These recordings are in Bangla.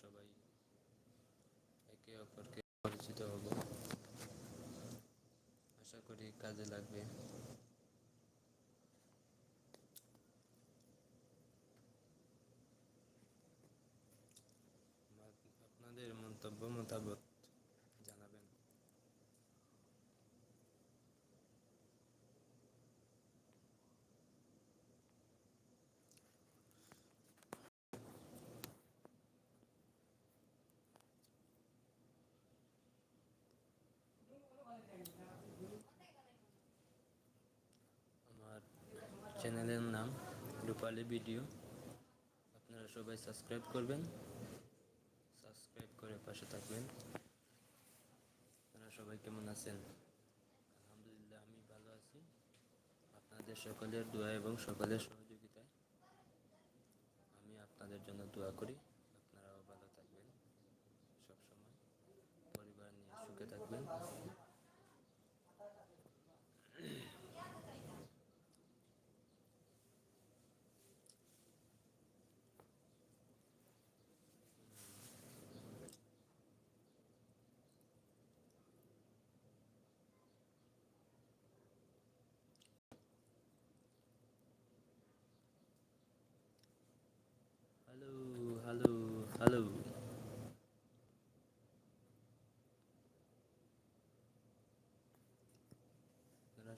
সবাই একে অপরকে পরিচিত হব। আশা করি কাজে লাগবে। আপনাদের মন্তব্য মোতাবেক রূপালী ভিডিও আপনারা সবাই সাবস্ক্রাইব করবেন। সাবস্ক্রাইব করে পাশে থাকবেন। আপনারা সবাই কেমন আছেন? আলহামদুলিল্লাহ, আমি ভালো আছি। আপনাদের সকলের দোয়া এবং সকলের সহযোগিতায় আমি আপনাদের জন্য দোয়া করি। আপনারাও ভালো থাকবেন সবসময়। পরিবার নিয়ে সুখে থাকবেন হ্যালো হ্যালো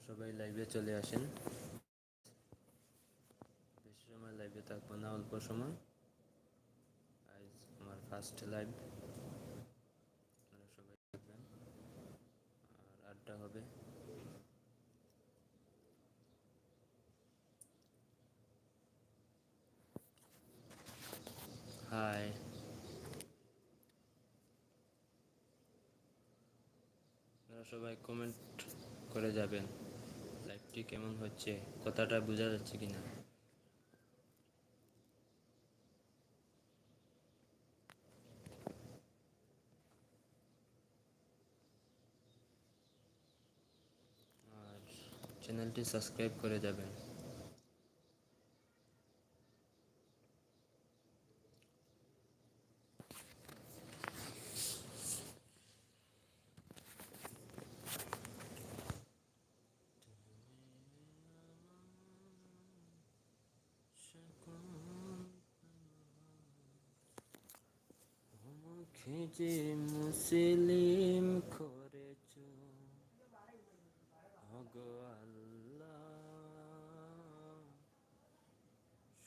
সবাই লাইভে চলে আসেন। বেশি সময় লাইভে থাকব না, অল্প সময়। আজ আমার ফার্স্ট লাইভ আপনারা সবাই থাকবেন আর আড্ডা হবে। হাই আপনারা সবাই কমেন্ট করে যাবেন লাইভটি কেমন হচ্ছে, কথাটা বোঝা যাচ্ছে কিনা? আর চ্যানেলটি সাবস্ক্রাইব করে যাবেন। যে মুসলিম করেছ। অগো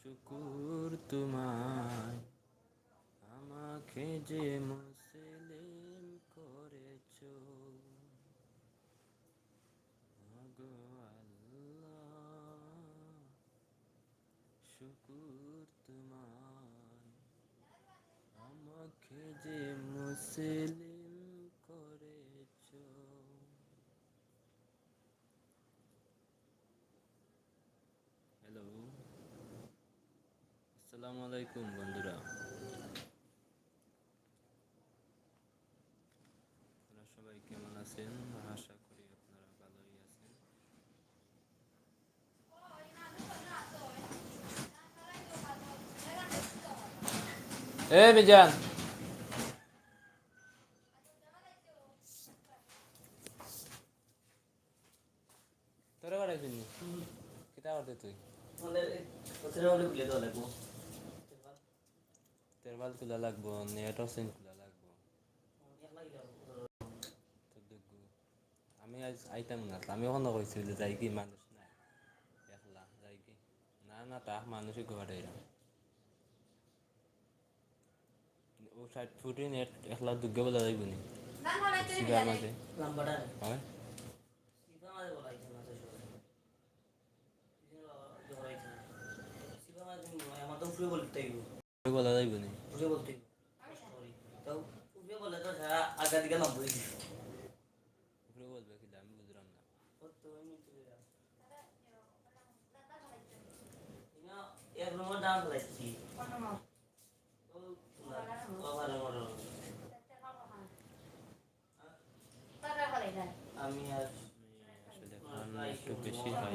শুকুর তোমায়। আমাকে যে মুসলিম করেছ। অগো আল্লাহ শুকুর আমাকে যে মুসলিম করেছ। হ্যালো আসসালামু আলাইকুম, বন্ধুরা। আপনারা সবাই কেমন আছেন? আশা করি আপনারা ভালোই আছেন। এ বিজান তোরা বাড়াইছিস নি কিতা করতে তুই? তেরবাল তুলা লাগবো নেট অসেন তুলা লাগবো। আমি আজ আইতাম না আমি ওখানে কইছি যে যাই কি মানুষ নাই একলা যাই কি। না না তা মানুষই ঘরে ও ষাট ফুটি নেট একলা দুগ্গে বলা যাইব নি। সিগার মাঝে। হয়? বলা যাইব নি। উপরে বলবে কি আমি বুঝলাম না। এক নম্বর লাগছি। আমি আর আসলে একটু বেশি হয়।